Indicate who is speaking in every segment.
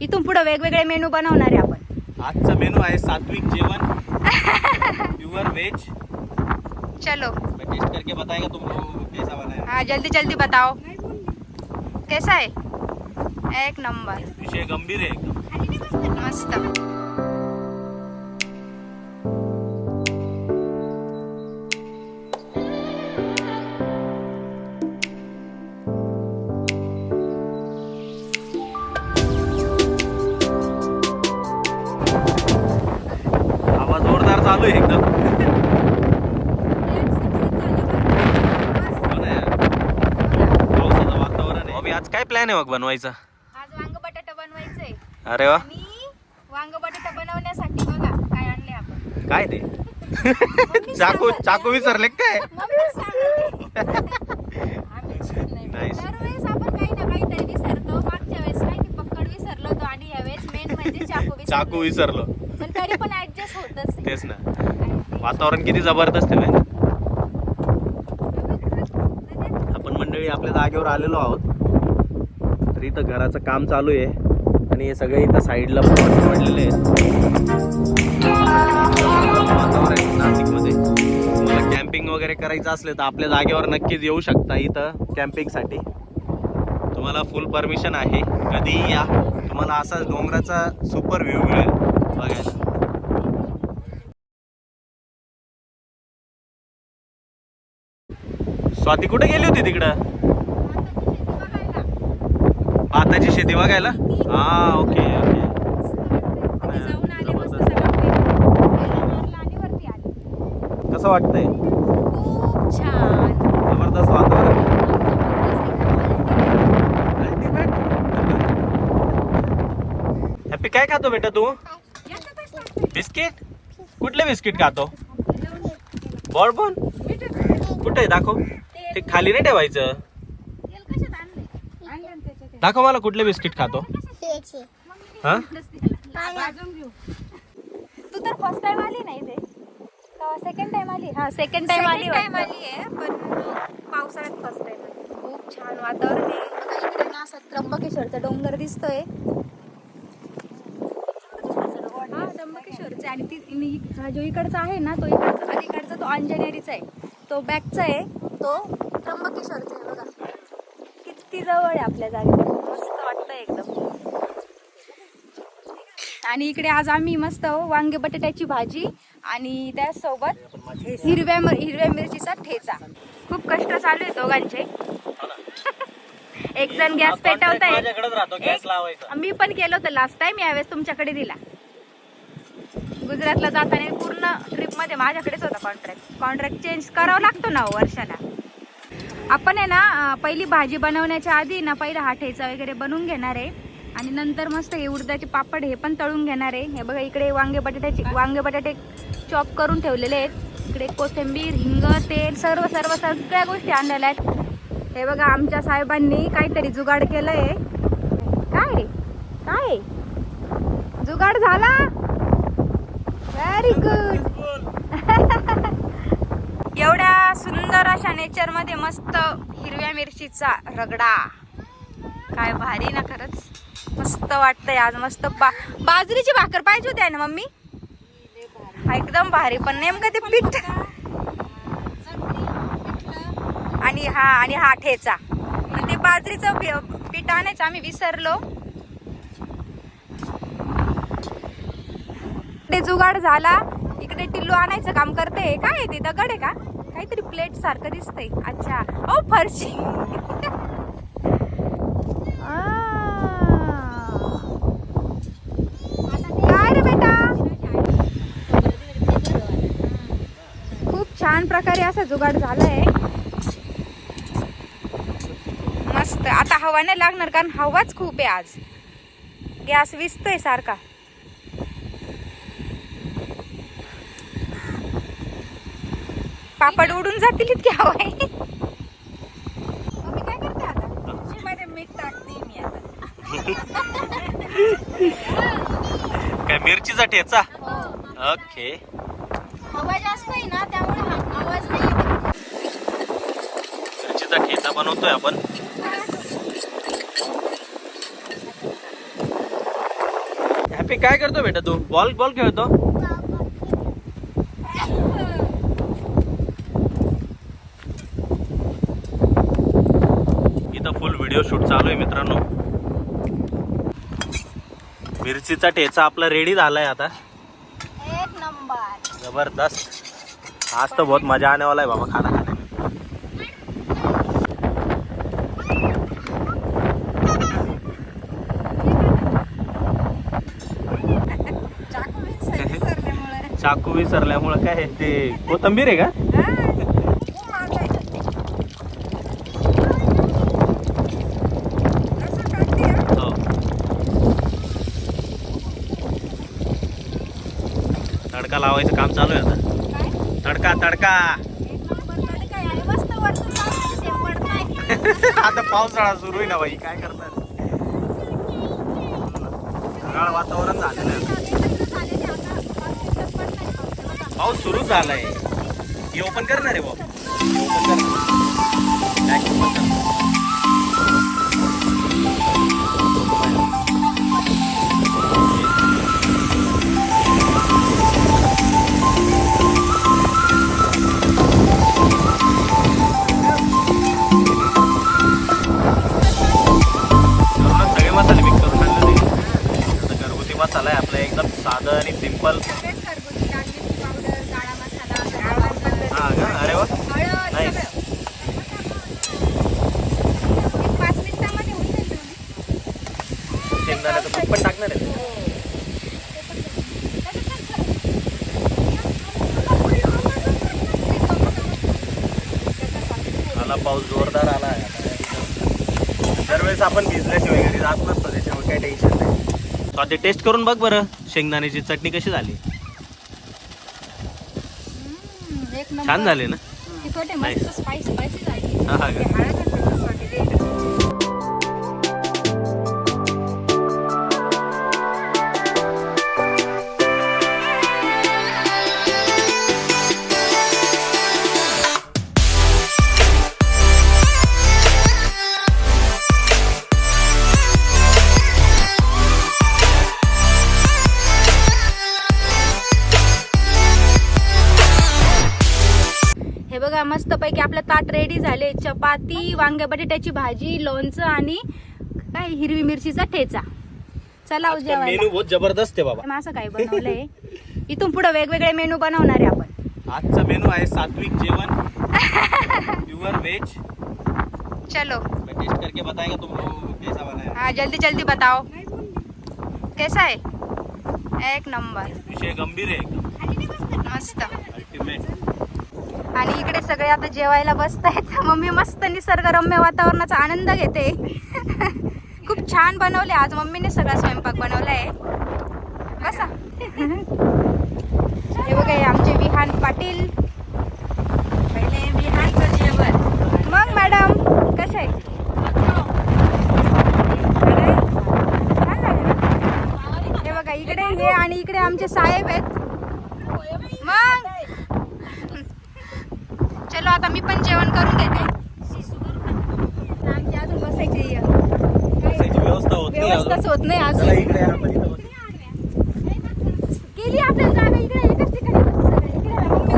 Speaker 1: इथून पुढे वेगवेगळे मेनू बनवणार आहे आपण.
Speaker 2: आजचा मेनू आहे सात्विक जेवण. प्युअर वेज
Speaker 1: चलो.
Speaker 2: मैं टेस्ट करके बताएगा तुम लोगों को कैसा बना है.
Speaker 1: हाँ जल्दी जल्दी बताओ. कैसा है? एक नंबर.
Speaker 2: विषय गंभीर है एकदम.
Speaker 1: मस्त.
Speaker 2: चालू आहे एकदम हो. पावसाचं वातावरण आहे आज काय प्लॅन आहे मग बनवायचा
Speaker 1: आज वांग बटाटा बनवायचंय
Speaker 2: अरे वा
Speaker 1: आणि वांग बटाटा बनवण्यासाठी बघा काय आणले आपण
Speaker 2: काय ते चाकू चाकू विसरले काय
Speaker 1: मम्मी सांगते. आम्ही नाही.
Speaker 2: Nice.
Speaker 1: दरवेळेस आपण काही ना काहीतरी विसरतो मागच्या वेळेस पक्कड विसरलो होतो आणि यावेळेस मेन म्हणजे चाकू विसरलो.
Speaker 2: चाकू विसरलो
Speaker 1: पण तरी पण ऍडजस्ट होतच.
Speaker 2: तेच ना. वातावरण किती जबरदस्त आहे आपण मंडळी आपल्या जागेवर आलेलो आहोत. तर इथं घराचं काम चालू आहे. आणि हे सगळे इथं साईडला पडलेले आहेत. वातावरण आहे नाशिकमध्ये. तुम्हाला कॅम्पिंग वगैरे करायचं असले तर आपल्या जागेवर नक्कीच येऊ शकता इथं कॅम्पिंगसाठी तुम्हाला फुल परमिशन आहे. कधीही या. तुम्हाला असा डोंगराचा सुपर व्ह्यू मिळेल. बघायला. स्वाती कुठे गेली होती तिकडं? भाताची शेती बघायला? हा ओके ओके. कसं वाटतंय? जबरदस्त वातावरण. हॅपी काय खातो बेटा तू? बिस्किट कुठले बिस्किट खातो? बॉर्बन कुठे दाखव. ते खाली नाही ठेवायचं. दाखव मला कुठले बिस्किट खातो. हा.
Speaker 1: तू तर फर्स्ट टाइम आली नाही इथे. सेकंड टाइम आली. हा सेकंड टाइम आली
Speaker 3: टाइम. आली आहे पण पावसाळ्यात फर्स्ट टाइम
Speaker 1: खूप छान वातावरण आहे. बघा इकडे ना असा त्र्यंबकेश्वरचा डोंगर दिसतोय. हा त्र्यंबकेश्वरचा आणि ती मी- हा जो इकडचा आहे ना तो इकडचा अलीकडचा तो अंजनेरीचा आहे. तो बॅकचा आहे. तो त्र्यंबकेश्वरचा आहे बघा. किती जवळ आहे आपल्या जागेपासून मस्त वाटतंय एकदम. आणि इकडे आज आम्ही मस्त वांगे बटाट्याची भाजी आणि त्यासोबत हिरव्या मिर- हिरव्या मिरचीचा ठेचा. खूप कष्ट चालू आहे दोघांचे. एक जण गॅस
Speaker 2: गॅस लावायचा.
Speaker 1: मी पण केलं होतं लास्ट टाइम यावेळेस तुमच्याकडे दिला. गुजरातला जाताना पूर्ण ट्रिपमध्ये माझ्याकडेच होता कॉन्ट्रॅक्ट कॉन्ट्रॅक्ट चेंज करावा लागतो ना हो वर्षाला. आपण आहे ना पहिली भाजी बनवण्याच्या आधी ना पहिला हा ठेचा वगैरे बनवून घेणार आहे. आणि नंतर मस्त हे उडदाचे पापड हे पण तळून घेणार आहे. हे बघा इकडे वांगे बटाट्याचे वांगे बटाटे चॉप करून ठेवलेले आहेत. इकडे कोथिंबीर हिंग तेल सर्व सर्व सगळ्या गोष्टी आणलेल्या आहेत. हे बघा आमच्या साहेबांनी काहीतरी जुगाड केलंय. काय? काय? जुगाड झाला? व्हेरी गुड सुंदर अशा नेचरमध्ये मस्त हिरव्या मिरचीचा रगडा. काय भारी ना खरंच. मस्त वाटतंय आज मस्त बा बाजरीची भाकर पाहिजे होती ना मम्मी? एकदम भारी पण नेमकं ते पीठ. आणि हा आणि हा ठेचा. ते बाजरीचं पीठ आणायचं आम्ही विसरलो. ते जुगाड झाला. इकडे टिल्लू आणायचं काम करते. काय आहे ते? दगड आहे का? काहीतरी प्लेट सारखं दिसतंय. अच्छा. ओ फरशी. खूप छान प्रकारे असा जुगाड झालाय. मस्त. आता हवा नाही लागणार कारण हवाच खूप आहे आज. गॅस विजतोय सारखा. पापड उडून जातील इतकी हवा आहे मम्मी काय करते आता?
Speaker 3: मध्ये मीठ टाकते मी आता.
Speaker 2: काय मिरचीचा ठेचा ओके.
Speaker 1: हवा जास्त आहे ना त्यामुळे हा- आवाज नाही येत.
Speaker 2: मिरचीचा ठेचा बनवतोय आपण. कॅम्पिंग काय करतो बेटा तू? बॉल बॉल खेळतो इथं फुल व्हिडिओ शूट चालू आहे मित्रांनो. मिरचीचा ठेचा आपला रेडी झालाय आता.
Speaker 1: एक नंबर.
Speaker 2: जबरदस्त. आज तो बहुत मजा आने वाला है बाबा खाना खाने में
Speaker 3: चाकू विसरल्यामुळे
Speaker 2: चाकू विसरल्यामुळं काय ते? कोथंबीर आहे का
Speaker 3: खूप महाग आहे. असं टाकते हा.
Speaker 2: हो तडका लावायचं काम चालू आहे आता. तडका तडका. आता पावसाळा सुरू आहे ना बाई काय करतात? ढगाळ वातावरण झालेलं आहे. पाऊस सुरू झालाय. हे ओपन करणार आहे बाबा ओपन
Speaker 1: एक पाच मिनिटामध्ये होऊन जाईल दोन्ही.
Speaker 2: शेंगदाण्याचं कूट पण टाकणार आहे. आला पाऊस जोरदार आला आहे. दरवेळेस आपण बिझनेस वगैरे जात नसतो त्याच्यामुळे काही टेन्शन नाही. स्वाती टेस्ट करून बघ बरं. शेंगदाण्याची चटणी कशी झाली. छान झाली ना?
Speaker 1: तिखट आहे,
Speaker 2: Nice.
Speaker 1: मस्त स्पाइसी झाली.
Speaker 2: हा हा का
Speaker 1: बघा मस्त पैकी आपलं ताट रेडी झाले. चपाती वांग्या बटाट्याची भाजी लोणचं आणि काय हिरवी मिरचीचा ठेचा. चला हो जेवायला
Speaker 2: मेनू बहुत जबरदस्त आहे बाबा.
Speaker 1: असं काय बनवलंय? इथून पुढे वेगवेगळे मेनू बनवणार आहे आपण.
Speaker 2: आजचा मेनू आहे सात्विक जेवण प्युअर वेज
Speaker 1: चलो.
Speaker 2: मैं टेस्ट करके बताएगा तुम लोग कैसा बना है?
Speaker 1: हाँ जल्दी जल्दी बताओ. कैसा है? एक नंबर.
Speaker 2: विषय गंभीर एकदम.
Speaker 1: मस्त.
Speaker 2: अल्टिमेट
Speaker 1: आणि इकडे सगळे आता जेवायला बसत आहेत. मम्मी मस्त निसर्गरम्य वातावरणाचा आनंद घेते. खूप छान बनवले आज मम्मीने सगळा स्वयंपाक बनवलाय. कसा? हे बघा हे आमचे विहान पाटील.
Speaker 3: पहिले विहानचं जेवण.
Speaker 1: मग मॅडम कसं? आहे हे बघा इकडे हे आणि इकडे आमचे साहेब आहेत मग चलो आता मी पण जेवण करून घेते आमची अजून बसायची
Speaker 2: व्यवस्था होत
Speaker 1: व्यवस्थाच. होत नाही
Speaker 2: बसू.
Speaker 1: केली आपल्याला जागा इकडे एकच ठिकाणी.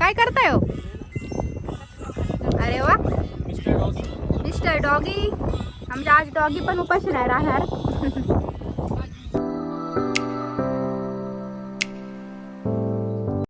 Speaker 1: काय करताय हो अरे वा मिस्टर डॉगी। आमच्या आज डॉगी पण उपाशी नाही राहणार.